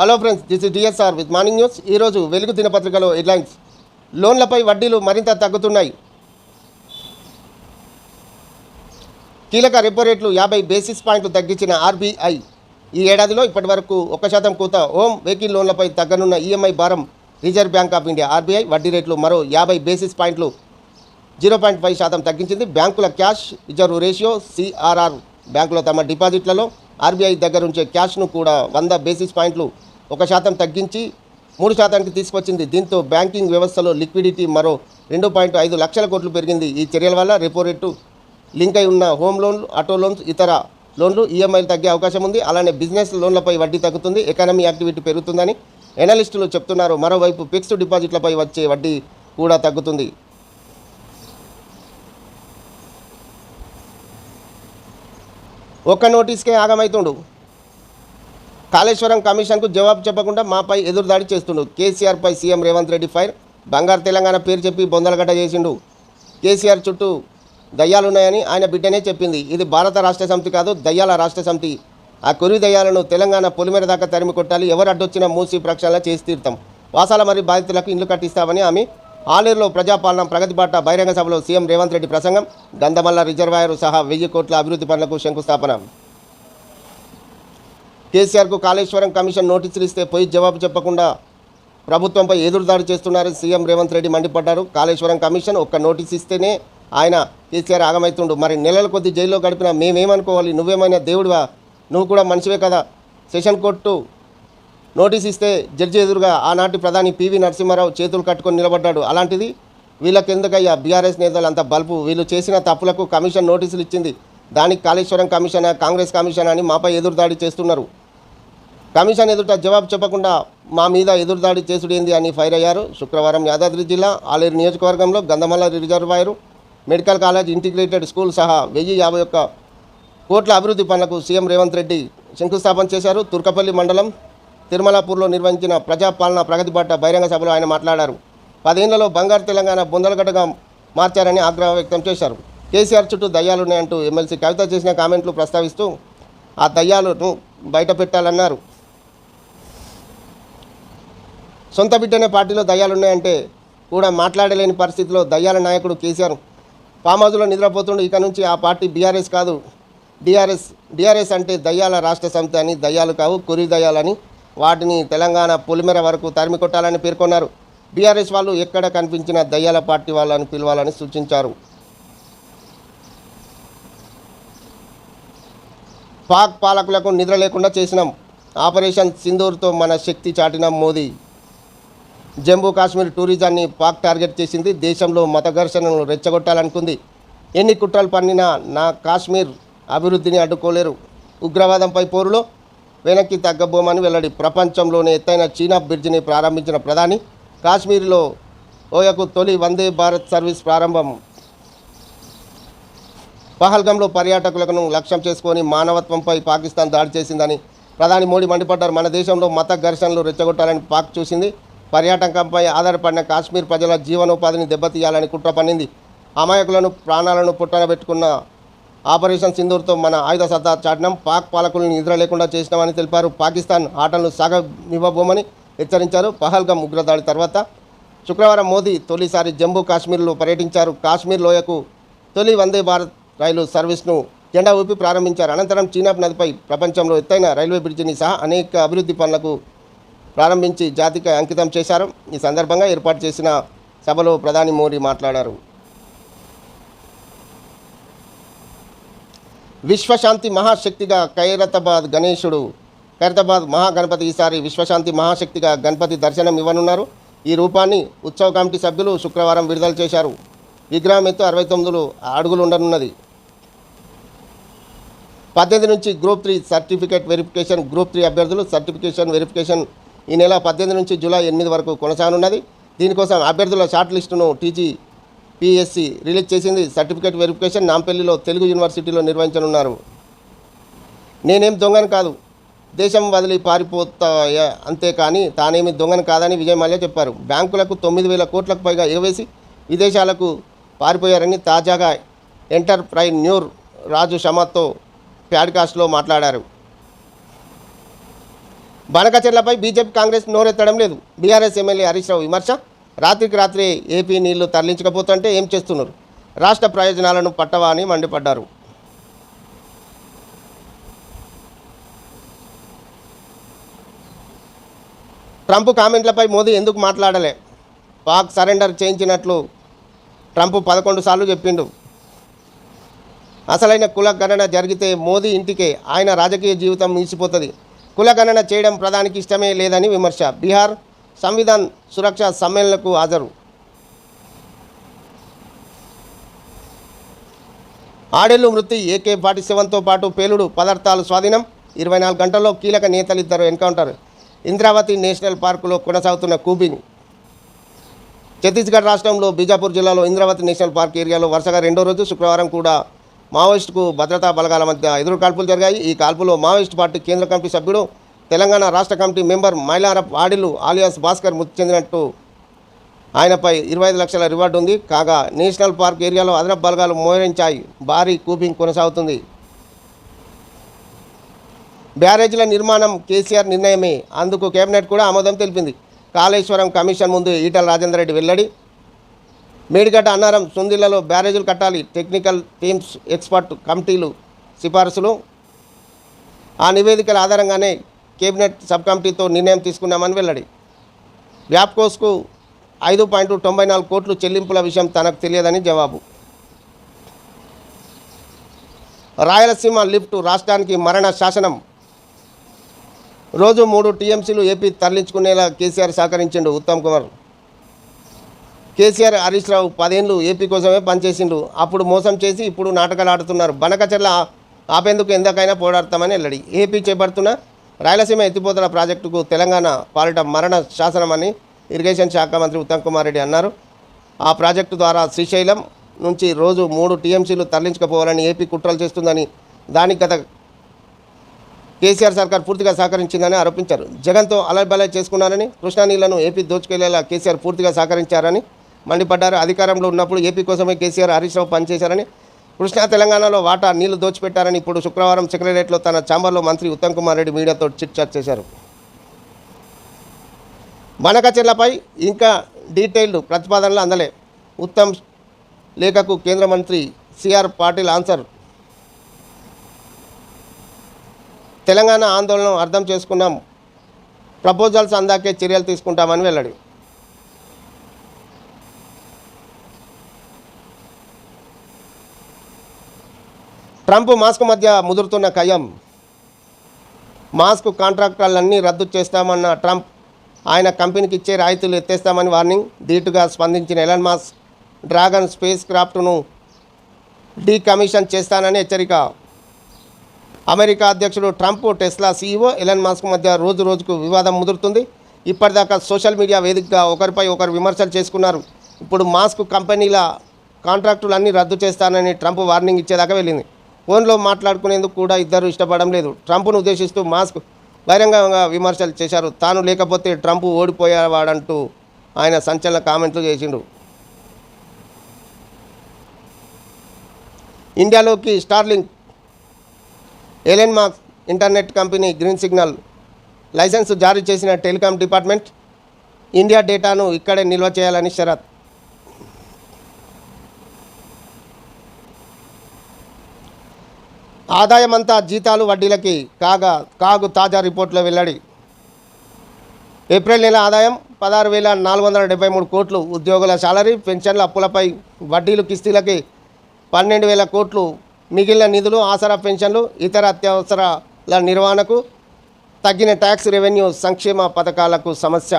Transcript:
Hello friends this is DSR with morning news ఈరోజు వెలుగు దినపత్రికలో headlines. లోన్లపై వడ్డీలు మరింత తగ్గుతున్నాయి. కీలక రెపో రేట్లు యాభై బేసిస్ పాయింట్లు తగ్గించిన ఆర్బీఐ. ఈ ఏడాదిలో ఇప్పటి వరకు ఒక శాతం కూత హోమ్ వెహికల్ లోన్లపై తగ్గనున్న ఈఎంఐ భారం reserve bank of India RBI వడ్డీ రేట్లు మరో యాభై బేసిస్ పాయింట్లు జీరో పాయింట్ ఫైవ్ శాతం తగ్గించింది. బ్యాంకుల క్యాష్ రిజర్వ్ రేషియో సిఆర్ఆర్. బ్యాంకులో తమ డిపాజిట్లలో ఆర్బీఐ దగ్గర ఉంచే క్యాష్ను కూడా వంద బేసిస్ పాయింట్లు ఒక శాతం తగ్గించి మూడు శాతానికి తీసుకొచ్చింది. దీంతో బ్యాంకింగ్ వ్యవస్థలో లిక్విడిటీ మరో రెండు పాయింట్ ఐదు లక్షల కోట్లు పెరిగింది. ఈ చర్యల వల్ల రెపో రేటు లింక్ అయి ఉన్న హోమ్ లోన్లు ఆటో లోన్స్ ఇతర లోన్లు ఈఎంఐలు తగ్గే అవకాశం ఉంది. అలానే బిజినెస్ లోన్లపై వడ్డీ తగ్గుతుంది. ఎకానమీ యాక్టివిటీ పెరుగుతుందని ఎనలిస్టులు చెప్తున్నారు. మరోవైపు ఫిక్స్డ్ డిపాజిట్లపై వచ్చే వడ్డీ కూడా తగ్గుతుంది. ఒక్క నోటీస్కే ఆగమైతుండు. కాళేశ్వరం కమిషన్కు జవాబు చెప్పకుండా మాపై ఎదురుదాడి చేస్తుండు. కేసీఆర్పై సీఎం రేవంత్ రెడ్డి ఫైర్. బంగారు తెలంగాణ పేరు చెప్పి బొందలగడ్డ చేసిండు. కేసీఆర్ చుట్టూ దయ్యాలున్నాయని ఆయన బిడ్డనే చెప్పింది. ఇది భారత రాష్ట్ర సమితి కాదు దయ్యాల రాష్ట్ర సమితి. ఆ కొరి దయ్యాలను తెలంగాణ పొలిమేర దాకా తరిమి కొట్టాలి. ఎవరు అడ్డొచ్చినా మూసి ప్రక్షాళన చేసి తీర్థం వాసాల మరి బాధితులకు ఇల్లు కట్టిస్తామని ఆమె ఆలేరులో ప్రజాపాలన ప్రగతి బాట బహిరంగ సభలో సీఎం రేవంత్ రెడ్డి ప్రసంగం. గంధమల్ల రిజర్వాయర్ సహా వెయ్యి కోట్ల అభివృద్ధి పనులకు శంకుస్థాపన. కేసీఆర్కు కాళేశ్వరం కమిషన్ నోటీసులు ఇస్తే పోయి జవాబు చెప్పకుండా ప్రభుత్వంపై ఎదురుదాడి చేస్తున్నారని సీఎం రేవంత్ రెడ్డి మండిపడ్డారు. కాళేశ్వరం కమిషన్ ఒక్క నోటీస్ ఇస్తేనే ఆయన కేసీఆర్ ఆగమైతుండు. మరి నెలల కొద్ది జైల్లో గడిపినా మేమేమనుకోవాలి? నువ్వేమైనా దేవుడివా? నువ్వు కూడా మనిషివే కదా. సెషన్ కోర్టు నోటీస్ ఇస్తే జడ్జి ఎదురుగా ఆనాటి ప్రధాని పివి నరసింహారావు చేతులు కట్టుకొని నిలబడ్డాడు. అలాంటిది వీళ్ళకి ఎందుకయ్యా బీఆర్ఎస్ నేతలు అంత బల్బు వీళ్ళు చేసిన తప్పులకు కమిషన్ నోటీసులు ఇచ్చింది. దానికి కాళేశ్వరం కమిషన్ కాంగ్రెస్ కమిషన్ అని మాపై ఎదురుదాడి చేస్తున్నారు. కమిషన్ ఎదుట జవాబు చెప్పకుండా మా మీద ఎదురుదాడి చేసుడేంది అని ఫైర్ అయ్యారు. శుక్రవారం యాదాద్రి జిల్లా ఆలేరు నియోజకవర్గంలో Gandhamalla reservoir medical college integrated school సహా వెయ్యి యాభై ఒక్క కోట్ల అభివృద్ధి పనులకు సీఎం రేవంత్ రెడ్డి శంకుస్థాపన చేశారు. తుర్కపల్లి మండలం తిరుమలాపూర్లో నిర్వహించిన ప్రజాపాలన ప్రగతి బాట బహిరంగ సభలో ఆయన మాట్లాడారు. పదేళ్ళలో బంగారు తెలంగాణ బొందలగడ్డగా మార్చారని ఆగ్రహం వ్యక్తం చేశారు. కేసీఆర్ చుట్టూ దయ్యాలున్నాయంటూ ఎమ్మెల్సీ కవిత చేసిన కామెంట్లు ప్రస్తావిస్తూ ఆ దయ్యాలను బయట పెట్టాలన్నారు. సొంత బిడ్డనే పార్టీలో దయ్యాలున్నాయంటే కూడా మాట్లాడలేని పరిస్థితిలో దయ్యాల నాయకుడు కేసీఆర్ ఫామ్ నిద్రపోతుండు. ఇక నుంచి ఆ పార్టీ బీఆర్ఎస్ కాదు. డిఆర్ఎస్ డిఆర్ఎస్ అంటే దయ్యాల రాష్ట్ర సమితి అని దయ్యాలు కావు కురి దయ్యాలని వాటిని తెలంగాణ పొలిమెర వరకు తరిమి కొట్టాలని పేర్కొన్నారు. బీఆర్ఎస్ వాళ్ళు ఎక్కడ కనిపించిన దయ్యాల పార్టీ వాళ్ళని పిలవాలని సూచించారు. పాక్ పాలకులకు నిద్ర లేకుండా చేసినాం. ఆపరేషన్ సింధూర్తో మన శక్తి చాటినాం మోదీ. జమ్మూ కాశ్మీర్ టూరిజాన్ని పాక్ టార్గెట్ చేసింది. దేశంలో మత ఘర్షణను రెచ్చగొట్టాలనుకుంది. ఎన్ని కుట్రలు పన్నినా నా కాశ్మీర్ అభివృద్ధిని అడ్డుకోలేరు. ఉగ్రవాదంపై పోరులో వెనక్కి తగ్గబోమని వెల్లడి ప్రపంచంలోనే ఎత్తైన చీనా బ్రిడ్జిని ప్రారంభించిన ప్రధాని. కాశ్మీర్లో ఓయకు తొలి వందే భారత్ సర్వీస్ ప్రారంభం. పహల్గంలో పర్యాటకులను లక్ష్యం చేసుకొని మానవత్వంపై పాకిస్తాన్ దాడి చేసిందని ప్రధాని మోడీ మండిపడ్డారు. మన దేశంలో మత ఘర్షణలు రెచ్చగొట్టాలని పాక్ చూసింది. పర్యాటకంపై ఆధారపడిన కాశ్మీర్ ప్రజల జీవనోపాధిని దెబ్బతీయాలని కుట్ర పన్నింది. అమాయకులను ప్రాణాలను పుట్టనబెట్టుకున్న ఆపరేషన్ సింధూర్తో మన ఆయుధ సత్తా చాటినాం పాక్ పాలకులను నిద్ర లేకుండా చేసినామని తెలిపారు. పాకిస్తాన్ ఆటలను సాగనివ్వబోమని హెచ్చరించారు. పహల్గం ఉగ్రదాడి తర్వాత శుక్రవారం మోదీ తొలిసారి జమ్మూ కాశ్మీర్లో పర్యటించారు. కాశ్మీర్ లోయకు తొలి వందే భారత్ రైలు సర్వీస్ను జెండా ఊపి ప్రారంభించారు. అనంతరం చీనాబ్ నదిపై ప్రపంచంలో ఎత్తైన రైల్వే బ్రిడ్జిని సహా అనేక అభివృద్ధి పనులకు ప్రారంభించి జాతికి అంకితం చేశారు. ఈ సందర్భంగా ఏర్పాటు చేసిన సభలో ప్రధాని మోడీ మాట్లాడారు. విశ్వశాంతి మహాశక్తిగా ఖైరతాబాద్ గణేశుడు ఖైరతాబాద్ మహాగణపతి ఈసారి విశ్వశాంతి మహాశక్తిగా గణపతి దర్శనం ఇవ్వనున్నారు. ఈ రూపాన్ని ఉత్సవ కమిటీ సభ్యులు శుక్రవారం విడుదల చేశారు. విగ్రహం ఎత్తు అరవై తొమ్మిదిలో అడుగులు ఉండనున్నది. పద్దెనిమిది నుంచి group three certificate verification group three అభ్యర్థులు సర్టిఫికేషన్ వెరిఫికేషన్ ఈ నెల పద్దెనిమిది నుంచి జూలై ఎనిమిది వరకు కొనసాగనున్నది. దీనికోసం అభ్యర్థుల షార్ట్ లిస్టును టీజీ పిఎస్సి రిలీజ్ చేసింది. సర్టిఫికేట్ వెరిఫికేషన్ నాంపల్లిలో తెలుగు యూనివర్సిటీలో నిర్వహించనున్నారు. నేనేం దొంగను కాదు. దేశం వదిలి పారిపోతా అంతేకాని తానేమి దొంగను కాదని విజయ్ మల్య చెప్పారు. బ్యాంకులకు తొమ్మిది వేల కోట్లకు పైగా ఎగవేసి విదేశాలకు పారిపోయారని తాజాగా ఎంటర్ప్రైన్యూర్ రాజు షమాతో ప్యాడ్కాస్ట్లో మాట్లాడారు. బనకచెర్లపై బీజేపీ కాంగ్రెస్ నోరెత్తడం లేదు. బీఆర్ఎస్ ఎమ్మెల్యే హరీష్ రావు విమర్శ రాత్రికి రాత్రి ఏపీ నీళ్ళు తరలించకపోతుంటే ఏం చేస్తున్నారు? రాష్ట్ర ప్రయోజనాలను పట్టవా అని మండిపడ్డారు. ట్రంప్ కామెంట్లపై మోదీ ఎందుకు మాట్లాడలే? పాక్ సరెండర్ చేయించినట్లు ట్రంప్ పదకొండు సార్లు చెప్పిండు. అసలైన కుల గణన జరిగితే మోదీ ఇంటికే ఆయన రాజకీయ జీవితం మించిపోతుంది కులగణన చేయడం ప్రధానికి ఇష్టమే లేదని విమర్శ. బీహార్ సంవిధాన్ సురక్ష సమ్మేళనకు హాజరు. ఆడేళ్ళు మృతి ఏకే ఫార్టీ సెవెన్తో పాటు పేలుడు పదార్థాలు స్వాధీనం. ఇరవై నాలుగు గంటల్లో కీలక నేతలు ఇద్దరు ఎన్కౌంటర్. ఇంద్రావతి నేషనల్ పార్కులో కొనసాగుతున్న కూబింగ్. ఛత్తీస్గఢ్ రాష్ట్రంలో బీజాపూర్ జిల్లాలో ఇంద్రావతి నేషనల్ పార్క్ ఏరియాలో వరుసగా రెండో రోజు శుక్రవారం కూడా మావోయిస్టుకు భద్రతా బలగాల మధ్య ఎదురు కాల్పులు జరిగాయి. ఈ కాల్పులో మావోయిస్ట్ పార్టీ కేంద్ర కమిటీ సభ్యుడు తెలంగాణ రాష్ట్ర committee member Mylarapu Adellu alias Bhaskar మృతి చెందినట్టు ఆయనపై ఇరవై ఐదు లక్షల రివార్డు ఉంది. కాగా నేషనల్ పార్క్ ఏరియాలో అదనపు బలగాలు మోహరించాయి. భారీ కూపింగ్ కొనసాగుతుంది. బ్యారేజీల నిర్మాణం కేసీఆర్ నిర్ణయమే. అందుకు కేబినెట్ కూడా ఆమోదం తెలిపింది. కాళేశ్వరం కమిషన్ ముందు ఈటల రాజేందర్ రెడ్డి వెల్లడి మేడిగడ్డ అన్నారం సుందిళ్ళలో బ్యారేజీలు కట్టాలి. టెక్నికల్ టీమ్స్ ఎక్స్పర్ట్ కమిటీలు సిఫారసులు. ఆ నివేదికల ఆధారంగానే కేబినెట్ సబ్ కమిటీతో నిర్ణయం తీసుకున్నామని వెల్లడి. వ్యాప్కోస్కు ఐదు పాయింట్ తొంభై నాలుగు కోట్లు చెల్లింపుల విషయం తనకు తెలియదని జవాబు. రాయలసీమ లిఫ్ట్ రాష్ట్రానికి మరణ శాసనం. రోజు మూడు టీఎంసీలు ఏపీ తరలించుకునేలా కేసీఆర్ సహకరించిండు ఉత్తమ్ కుమార్. కేసీఆర్ హరీష్ రావు పదేళ్ళు ఏపీ కోసమే పనిచేసిండు అప్పుడు మోసం చేసి ఇప్పుడు నాటకాలు ఆడుతున్నారు. బనకచర్ల ఆపేందుకు ఎందుకైనా పోరాడతామని వెల్లడి ఏపీ చేపడుతున్న రాయలసీమ ఎత్తిపోతల ప్రాజెక్టుకు తెలంగాణ పాలిట మరణ శాసనమని ఇరిగేషన్ శాఖ మంత్రి ఉత్తమ్ కుమార్ రెడ్డి అన్నారు. ఆ ప్రాజెక్టు ద్వారా శ్రీశైలం నుంచి రోజు మూడు టీఎంసీలు తరలించకపోవాలని ఏపీ కుట్రలు చేస్తుందని దానికి గత కేసీఆర్ సర్కార్ పూర్తిగా సహకరించిందని ఆరోపించారు. జగన్తో అలబలై చేసుకున్నారని కృష్ణా నీళ్ళను ఏపీ దోచుకెళ్ళేలా కేసీఆర్ పూర్తిగా సహకరించారని మండిపడ్డారు. అధికారంలో ఉన్నప్పుడు ఏపీ కోసమే కేసీఆర్ హరీష్ రావు పనిచేశారని కృష్ణా తెలంగాణలో వాటా నీళ్ళు దోచిపెట్టారని ఇప్పుడు శుక్రవారం సెక్రటరియట్లో తన ఛాంబర్లో మంత్రి ఉత్తమ్ కుమార్ రెడ్డి మీడియాతో చిట్ చాట్ చేశారు. బనకచెర్లపై ఇంకా డీటెయిల్డ్ ప్రతిపాదనలు అందలే. ఉత్తమ్ లేఖకు కేంద్ర మంత్రి సిఆర్ పాటిల్ ఆన్సర్. తెలంగాణ ఆందోళన అర్థం చేసుకున్నాం. ప్రపోజల్స్ అందాకే చర్యలు తీసుకుంటామని వెల్లడి. ట్రంప్ మాస్క్ మధ్య ముదురుతున్న ఖయం మాస్క్ కాంట్రాక్టర్లన్నీ రద్దు చేస్తామన్న ట్రంప్ ఆయన కంపెనీకి ఇచ్చే రాయితీలు ఎత్తేస్తామని వార్నింగ్. ధీటుగా స్పందించిన ఎలన్ మాస్క్ డ్రాగన్ స్పేస్ క్రాఫ్ట్ను డీకమిషన్ చేస్తానని హెచ్చరిక. అమెరికా అధ్యక్షుడు Trump Tesla CEO Elon Musk మధ్య రోజు రోజుకు వివాదం ముదురుతుంది. ఇప్పటిదాకా సోషల్ మీడియా వేదికగా ఒకరిపై ఒకరు విమర్శలు చేసుకున్నారు. ఇప్పుడు మాస్క్ కంపెనీల కాంట్రాక్టులన్నీ రద్దు చేస్తానని ట్రంప్ వార్నింగ్ ఇచ్చేదాకా వెళ్ళింది. ఫోన్లో మాట్లాడుకునేందుకు కూడా ఇద్దరు ఇష్టపడడం లేదు. ట్రంప్ను ఉద్దేశిస్తూ మాస్క్ బహిరంగంగా విమర్శలు చేశారు. తాను లేకపోతే ట్రంప్ ఓడిపోయేవాడంటూ ఆయన సంచలన కామెంట్లు చేసిండు. ఇండియాలోకి Starlink Elon Musk internet company green signal licence జారీ చేసిన టెలికాం డిపార్ట్మెంట్ ఇండియా డేటాను ఇక్కడే నిల్వ చేయాలని షరత్ ఆదాయమంతా జీతాలు వడ్డీలకి కాగా కాగు తాజా రిపోర్టులో వెల్లడి. ఏప్రిల్ నెల ఆదాయం పదహారు వేల నాలుగు వందల డెబ్బై మూడు కోట్లు ఉద్యోగుల శాలరీ పెన్షన్ల అప్పులపై వడ్డీలు కిస్తీలకి పన్నెండు వేల కోట్లు మిగిలిన నిధులు ఆసరా పెన్షన్లు ఇతర అత్యవసరాల నిర్వహణకు తగ్గిన ట్యాక్స్ రెవెన్యూ సంక్షేమ పథకాలకు సమస్య.